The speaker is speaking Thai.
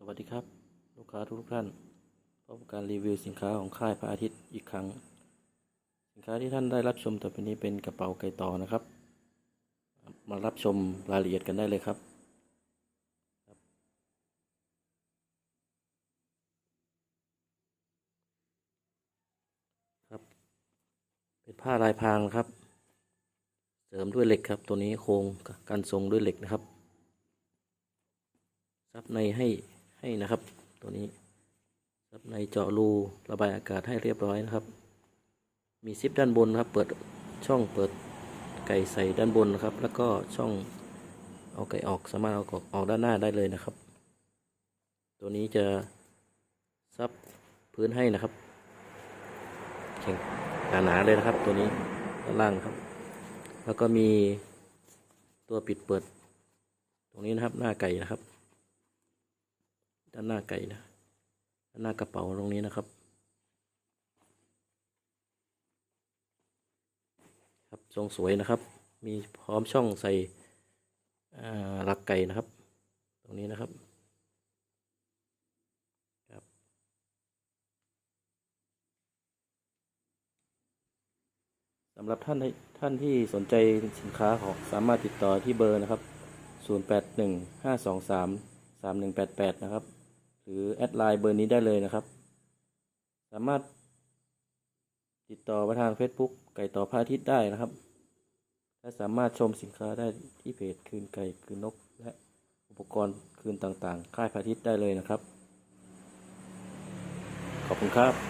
สวัสดีครับ ลูกค้าทุกท่านพบการรีวิวสินค้าของค่ายพระอาทิตย์อีกครั้ง สินค้าที่ท่านได้รับชมต่อไปนี้เป็นกระเป๋าไก่ต่อนะครับ มารับชมรายละเอียดกันได้เลยครับครับ เป็นผ้าลายพรางครับ เสริมด้วยเหล็กครับ ตัวนี้โครงกันทรงด้วยเหล็กนะครับซับในให้ ให้นะครับ ตัวนี้ซับในเจาะรูระบายอากาศให้เรียบร้อยนะครับ มีซิปด้านบนนะครับ เปิดช่องเปิดไก่ใส่ด้านบนนะครับ แล้วก็ช่องเอาไก่ออกสามารถเอาออกออกด้านหน้าได้เลยนะครับ ตัวนี้จะซับพื้นให้นะครับแข็งหนาๆเลยนะครับ ตัวนี้ด้านล่างครับ แล้วก็มีตัวปิดเปิด ตรงนี้นะครับหน้าไก่นะครับ ด้านหน้าไก่นะด้านหน้ากระเป๋าตรงนี้นะครับ ครับทรงสวยนะครับ มีพร้อมช่องใส่หลักไก่นะครับ ตรงนี้นะครับครับ สำหรับท่านที่านที่สนใจสินค้าของสามารถติดต่อที่เบอร์นะครับ 081 523 3188 นะครับ รือแอดไลน์เบอร์นี้ได้เลยนะครับ สามารถติดต่อมาทาง Facebook ไก่ต่อพระอาทิตย์ได้นะครับ และสามารถชมสินค้าได้ที่เพจคืนไก่คืนนก และอุปกรณ์คืนต่างๆ ค่ายพระอาทิตย์ได้เลยนะครับ ขอบคุณครับ